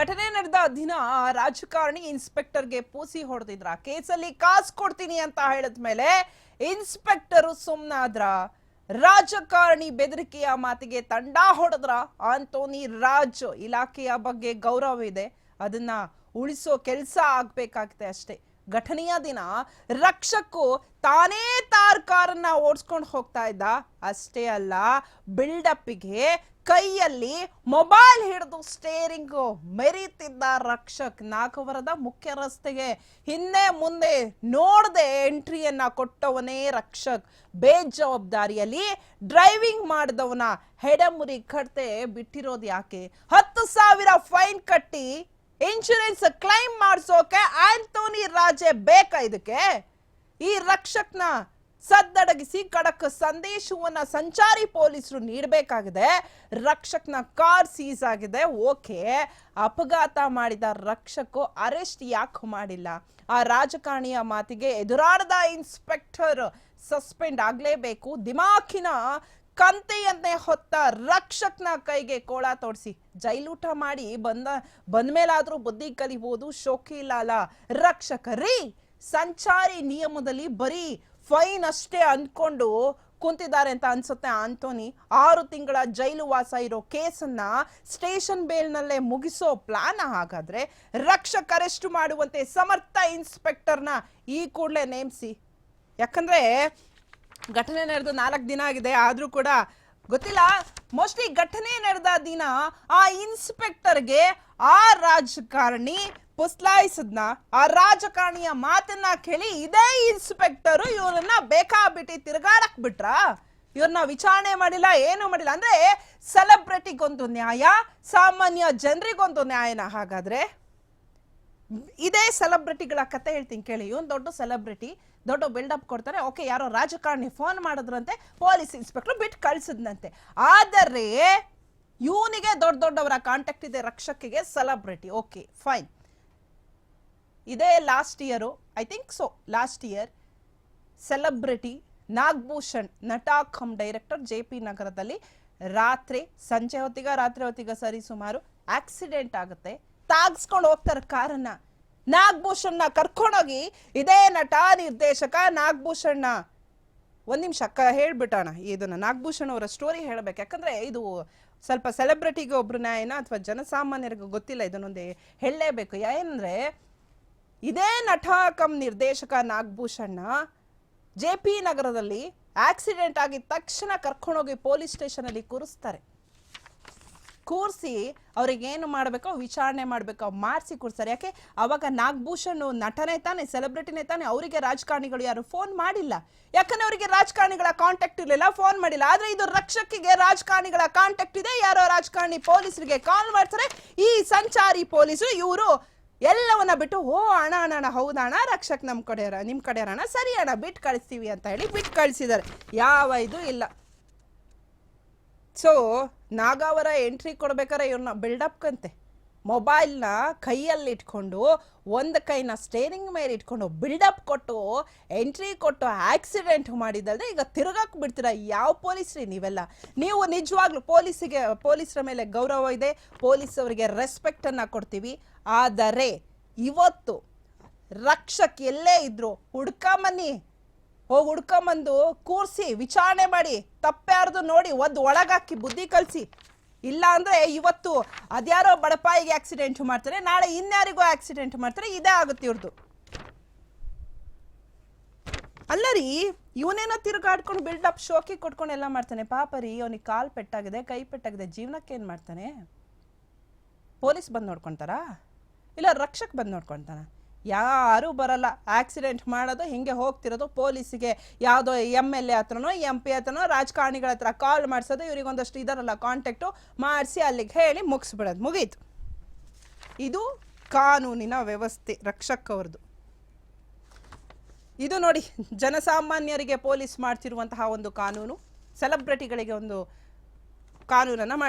ಘಟನೆ ನಡೆದ ದಿನ ರಾಜಕಾರಣಿ ಇನ್ಸ್ಪೆಕ್ಟರ್ಗೆ ಪೂಸಿ ಹೊಡೆದಿದ್ರ. ಕೇಸಲ್ಲಿ ಕಾಸು ಕೊಡ್ತೀನಿ ಅಂತ ಹೇಳಿದ್ಮೇಲೆ ಇನ್ಸ್ಪೆಕ್ಟರ್ ಸುಮ್ಮನಾದ್ರ ರಾಜಕಾರಣಿ ಬೆದರಿಕೆಯ ಮಾತಿಗೆ ತಂಡ ಹೊಡೆದ್ರ. ಆಂಟೋನಿ ರಾಜ್ ಇಲಾಖೆಯ ಬಗ್ಗೆ ಗೌರವ ಇದೆ ಅದನ್ನ ಉಳಿಸೋ ಕೆಲಸ ಆಗ್ಬೇಕಾಗಿದೆ ಅಷ್ಟೇ. ಘಟನೆಯ ದಿನ ರಕ್ಷಕು ತಾನೇ ತಾರ್ ಕಾರನ್ನ ಓಡಿಸ್ಕೊಂಡು ಹೋಗ್ತಾ ಇದ್ದ. ಅಷ್ಟೇ ಅಲ್ಲ, ಬಿಲ್ಡಪ್ಪಿಗೆ ಕೈಯಲ್ಲಿ ಮೊಬೈಲ್ ಹಿಡಿದು ಸ್ಟೇರಿಂಗ್ ಮೆರೀತಿದ್ದ ರಕ್ಷಕ್ ನಾಗವರದ ಮುಖ್ಯ ರಸ್ತೆಗೆ. ಹಿಂದೆ ಮುಂದೆ ನೋಡದೆ ಎಂಟ್ರಿಯನ್ನ ಕೊಟ್ಟವನೇ ರಕ್ಷಕ್. ಬೇಜವಾಬ್ದಾರಿಯಲ್ಲಿ ಡ್ರೈವಿಂಗ್ ಮಾಡಿದವನ ಹೆಡಮುರಿ ಕಟ್ಟೆ ಬಿಟ್ಟಿರೋದು ಯಾಕೆ ಹತ್ತು ಸಾವಿರ ಫೈನ್ ಕಟ್ಟಿ ಇನ್ಶೂರೆನ್ಸ್ ಕ್ಲೈಮ್ ಮಾಡಿಸೋಕೆ ಆಂಟೋನಿ ರಾಜೆ ಬೇಕಾ ಇದಕ್ಕೆ? ಈ ರಕ್ಷಕ್ನ ಸದ್ದಡಗಿಸಿ ಕಡಕ್ ಸಂದೇಶವನ್ನ ಸಂಚಾರಿ ಪೊಲೀಸರು ನೀಡಬೇಕಾಗಿದೆ. ರಕ್ಷಕ್ನ ಕಾರ್ ಸೀಸ್ ಆಗಿದೆ. ಓಕೆ, ಅಪಘಾತ ಮಾಡಿದ ರಕ್ಷಕು ಅರೆಸ್ಟ್ ಯಾಕೆ ಮಾಡಿಲ್ಲ. ಆ ರಾಜಕಾರಣಿಯ ಮಾತಿಗೆ ಎದುರಾಡದ ಇನ್ಸ್ಪೆಕ್ಟರ್ ಸಸ್ಪೆಂಡ್ ಆಗಲೇಬೇಕು. ದಿಮಾಕಿನ ಕಂತೆಯನ್ನೇ ಹೊತ್ತ ರಕ್ಷಕ್ನ ಕೈಗೆ ಕೋಳ ತೋಡಿಸಿ. ಜೈಲೂಟ ಮಾಡಿ ಬಂದ, ಬಂದ್ಮೇಲಾದ್ರೂ ಬುದ್ಧಿ ಕಲಿಬಹುದು ಶೋಕಿಲಾಲ. ರಕ್ಷಕರಿ, ಸಂಚಾರಿ ನಿಯಮದಲ್ಲಿ ಬರೀ ಫೈನ್ ಅಷ್ಟೇ ಅಂದ್ಕೊಂಡು ಕುಂತಿದ್ದಾರೆ ಅಂತ ಅನ್ಸುತ್ತೆ ಆಂಟೋನಿ ಆರು ತಿಂಗಳ ಜೈಲು ವಾಸ ಇರೋ ಕೇಸನ್ನ ಸ್ಟೇಷನ್ ಬೇಲ್ನಲ್ಲೇ ಮುಗಿಸೋ ಪ್ಲಾನ್ ಹಾಗಾದ್ರೆ ರಕ್ಷಕ್ ಮಾಡುವಂತೆ ಸಮರ್ಥ ಇನ್ಸ್ಪೆಕ್ಟರ್ನ ಈ ಕೂಡಲೇ ನೇಮಿಸಿ. ಯಾಕಂದ್ರೆ ಘಟನೆ ನಡೆದು ನಾಲ್ಕು ದಿನ ಆಗಿದೆ. ಆದ್ರೂ ಕೂಡ ಗೊತ್ತಿಲ್ಲ. ಮೋಸ್ಟ್ಲಿ ಘಟನೆ ನಡೆದ ದಿನ ಆ ಇನ್ಸ್ಪೆಕ್ಟರ್ಗೆ ಆ ರಾಜಕಾರಣಿ ಪುಸ್ಲಾಯಿಸದ್ನ. ಆ ರಾಜಕಾರಣಿಯ ಮಾತನ್ನ ಕೇಳಿ ಇದೇ ಇನ್ಸ್ಪೆಕ್ಟರ್ ಇವ್ರನ್ನ ಬೇಕಾಬಿಟ್ಟಿ ತಿರುಗಾಡಕ್ ಬಿಟ್ರ? ಇವ್ರನ್ನ ವಿಚಾರಣೆ ಮಾಡಿಲ್ಲ, ಏನು ಮಾಡಿಲ್ಲ. ಅಂದ್ರೆ ಸೆಲೆಬ್ರಿಟಿಗೊಂದು ನ್ಯಾಯ, ಸಾಮಾನ್ಯ ಜನರಿಗೊಂದು ನ್ಯಾಯನ ಹಾಗಾದ್ರೆ? ಇದೇ ಸೆಲೆಬ್ರಿಟಿಗಳ ಕತೆ ಹೇಳ್ತೀನಿ ಕೇಳಿ. ಇವನ್ ದೊಡ್ಡ ಸೆಲೆಬ್ರಿಟಿ ದೊಡ್ಡ ಬಿಲ್ಡಪ್ ಕೊಡ್ತಾರೆ ಓಕೆ, ಯಾರೋ ರಾಜಕಾರಣಿ ಫೋನ್ ಮಾಡಿದ್ರಂತೆ ಪೊಲೀಸ್ ಇನ್ಸ್ಪೆಕ್ಟರ್ ಬಿಟ್ಟು ಕಳ್ಸಿದ್ನಂತೆ. ಆದರೆ, ಇವನಿಗೆ ದೊಡ್ಡ ದೊಡ್ಡವರ ಕಾಂಟ್ಯಾಕ್ಟ್ ಇದೆ, ರಕ್ಷಕಿಗೆ ಸೆಲೆಬ್ರಿಟಿ ಓಕೆ ಫೈನ್ ಇದೇ last year I think so last year celebrity Nagabhushan, ನಟ ಕಮ್ ಡೈರೆಕ್ಟರ್ ಜೆ ಪಿ ನಗರದಲ್ಲಿ ರಾತ್ರಿ, ಸಂಜೆ ಹೊತ್ತಿಗ, ರಾತ್ರಿ ಹೊತ್ತಿಗ ಸರಿ ಸುಮಾರು ಆಕ್ಸಿಡೆಂಟ್ ಆಗುತ್ತೆ. ತಾಗ್ಸ್ಕೊಂಡು ಹೋಗ್ತಾರೆ ಕಾರನ್ನ. ನಾಗಭೂಷಣ್ನ ಕರ್ಕೊಂಡೋಗಿ ಇದೇ ನಟ ನಿರ್ದೇಶಕ ನಾಗಭೂಷಣ್ಣ ಒಂದು ನಿಮಿಷ ಕ ಹೇಳ್ಬಿಟ್ಟಣ ಇದನ್ನ ನಾಗಭೂಷಣ್ ಅವರ ಸ್ಟೋರಿ ಹೇಳ್ಬೇಕು. ಯಾಕಂದ್ರೆ ಇದು ಸ್ವಲ್ಪ ಸೆಲೆಬ್ರಿಟಿಗೆ ಒಬ್ರು ನ್ಯಾಯನ ಅಥವಾ ಜನಸಾಮಾನ್ಯರಿಗೆ ಗೊತ್ತಿಲ್ಲ ಇದನ್ನೊಂದು ಹೇಳಲೇಬೇಕು. ಏನಂದ್ರೆ, ಇದೇ ನಟ ಕಮ್ ನಿರ್ದೇಶಕ ನಾಗಭೂಷಣ್ಣ ಜೆ ಪಿ ನಗರದಲ್ಲಿ ಆಕ್ಸಿಡೆಂಟ್ ಆಗಿದ ತಕ್ಷಣ ಕರ್ಕೊಂಡೋಗಿ ಪೊಲೀಸ್ ಸ್ಟೇಷನ್ ಅಲ್ಲಿ ಕೂರಿಸ್ತಾರೆ. ಕೂರಿಸಿ ಅವ್ರಿಗೆ ಏನು ಮಾಡಬೇಕೋ ವಿಚಾರಣೆ ಮಾಡಬೇಕೋ ಮಾಡಿಸಿ ಕೂರ್ಸ್ತಾರೆ. ಯಾಕೆ? ಅವಾಗ ನಾಗಭೂಷಣ್ ನಟನೆ ತಾನೆ ಸೆಲೆಬ್ರಿಟಿನೇ ತಾನೆ, ಅವರಿಗೆ ರಾಜಕಾರಣಿಗಳು ಯಾರು? ಫೋನ್ ಮಾಡಿಲ್ಲ. ಯಾಕಂದ್ರೆ ಅವರಿಗೆ ರಾಜಕಾರಣಿಗಳ ಕಾಂಟ್ಯಾಕ್ಟ್ ಇರಲಿಲ್ಲ ಫೋನ್ ಮಾಡಿಲ್ಲ. ಆದ್ರೆ ಇದು ರಕ್ಷಕಿಗೆ ರಾಜಕಾರಣಿಗಳ ಕಾಂಟ್ಯಾಕ್ಟ್ ಇದೆ, ಯಾರೋ ರಾಜಕಾರಣಿ ಪೊಲೀಸರಿಗೆ ಕಾಲ್ ಮಾಡ್ತಾರೆ. ಈ ಸಂಚಾರಿ ಪೊಲೀಸರು ಇವರು ಎಲ್ಲವನ್ನ ಬಿಟ್ಟು, ಓ ಅಣ ಅಣ್ಣ ಹೌದಣ ರಕ್ಷಕ್ ನಮ್ಮ ಕಡೆ ನಿಮ್ಮ ಕಡೆ ಅಣ್ಣ? ಸರಿ ಅಣ್ಣ ಬಿಟ್ಟು ಕಳಿಸ್ತೀವಿ ಅಂತ ಹೇಳಿ ಬಿಟ್ಟು ಕಳಿಸಿದ್ದಾರೆ. ಯಾವ ಇದು ಇಲ್ಲ. ಸೊ ನಾಗಾವರ ಎಂಟ್ರಿ ಕೊಡ್ಬೇಕಾರೆ ಇವ್ರನ್ನ ಬಿಲ್ಡಪ್ ಕಂತೆ. ಮೊಬೈಲ್ನ ಕೈಯಲ್ಲಿ ಇಟ್ಕೊಂಡು, ಒಂದು ಕೈನ ಸ್ಟೇರಿಂಗ್ ಮೇಲೆ ಇಟ್ಕೊಂಡು ಬಿಲ್ಡಪ್ ಕೊಟ್ಟು ಎಂಟ್ರಿ ಕೊಟ್ಟು ಆಕ್ಸಿಡೆಂಟ್ ಮಾಡಿದಲ್ದೆ ಈಗ ತಿರುಗಾಕ್ ಬಿಡ್ತೀರಾ? ಯಾವ ಪೊಲೀಸ್ರಿ ನೀವೆಲ್ಲ? ನೀವು ನಿಜವಾಗ್ಲೂ ಪೊಲೀಸಿಗೆ, ಪೊಲೀಸರ ಮೇಲೆ ಗೌರವ ಇದೆ, ಪೊಲೀಸ್ ಅವರಿಗೆ ರೆಸ್ಪೆಕ್ಟನ್ನು ಕೊಡ್ತೀವಿ. ಆದರೆ, ಇವತ್ತು ರಕ್ಷಕ್ ಎಲ್ಲೇ ಇದ್ರು ಹುಡ್ಕೊಂಬನ್ನಿ ಹೋಗಿ ಹುಡ್ಕೊಂಬಂದು ಕೂರಿಸಿ, ವಿಚಾರಣೆ ಮಾಡಿ, ತಪ್ಪ್ಯಾರ್ದು ನೋಡಿ ಒದ್ದು ಒಳಗಾಕಿ, ಬುದ್ಧಿ ಕಲಿಸಿ. ಇಲ್ಲ ಅಂದ್ರೆ ಇವತ್ತು ಅದ್ಯಾರೋ ಬಡಪಾಯಿಗೆ ಆಕ್ಸಿಡೆಂಟ್ ಮಾಡ್ತಾರೆ, ನಾಳೆ ಇನ್ಯಾರಿಗೋ ಆಕ್ಸಿಡೆಂಟ್ ಮಾಡ್ತಾರೆ, ಇದೇ ಆಗುತ್ತೆ ಇವ್ರದ್ದು ಅಲ್ಲ ರೀ, ಇವನೇನೋ ತಿರುಗಾಡ್ಕೊಂಡು ಬಿಲ್ಡಪ್ ಶೋಕಿ ಕೊಟ್ಕೊಂಡು ಎಲ್ಲ ಮಾಡ್ತಾನೆ. ಪಾಪ ರೀ, ಅವನಿಗೆ ಕಾಲ್ ಪೆಟ್ಟಾಗಿದೆ, ಕೈ ಪೆಟ್ಟಾಗಿದೆ, ಜೀವನಕ್ಕೆ ಏನು ಮಾಡ್ತಾನೆ? ಪೊಲೀಸ್ ಬಂದು ನೋಡ್ಕೊತಾರಾ? ಇಲ್ಲ ರಕ್ಷಕ್ ಬಂದು ನೋಡ್ಕೊತಾನ? ಯಾರೂ ಬರಲ್ಲ. ಆಕ್ಸಿಡೆಂಟ್ ಮಾಡೋದು ಹಿಂಗೆ ಹೋಗ್ತಿರೋದು ಪೊಲೀಸಿಗೆ. ಯಾವುದೋ ಎಂ ಎಲ್ ಎ ಹತ್ರನೋ, ಎಂ ಪಿ ಹತ್ರನೋ, ರಾಜಕಾರಣಿಗಳ ಹತ್ರ ಕಾಲ್ ಮಾಡಿಸೋದು, ಇವ್ರಿಗೊಂದಷ್ಟು ಇದರಲ್ಲ ಕಾಂಟ್ಯಾಕ್ಟು ಮಾಡಿಸಿ ಅಲ್ಲಿಗೆ ಹೇಳಿ ಮುಗಿಸ್ಬಿಡೋದು. ಮುಗೀತು. ಇದು ಕಾನೂನಿನ ವ್ಯವಸ್ಥೆ, ರಕ್ಷಕ್ ಅವ್ರದ್ದು ಇದು ನೋಡಿ, ಜನಸಾಮಾನ್ಯರಿಗೆ ಪೊಲೀಸ್ ಮಾಡ್ತಿರುವಂತಹ ಒಂದು ಕಾನೂನು. ಸೆಲೆಬ್ರಿಟಿಗಳಿಗೆ ಒಂದು ಕಾನೂನನ್ನು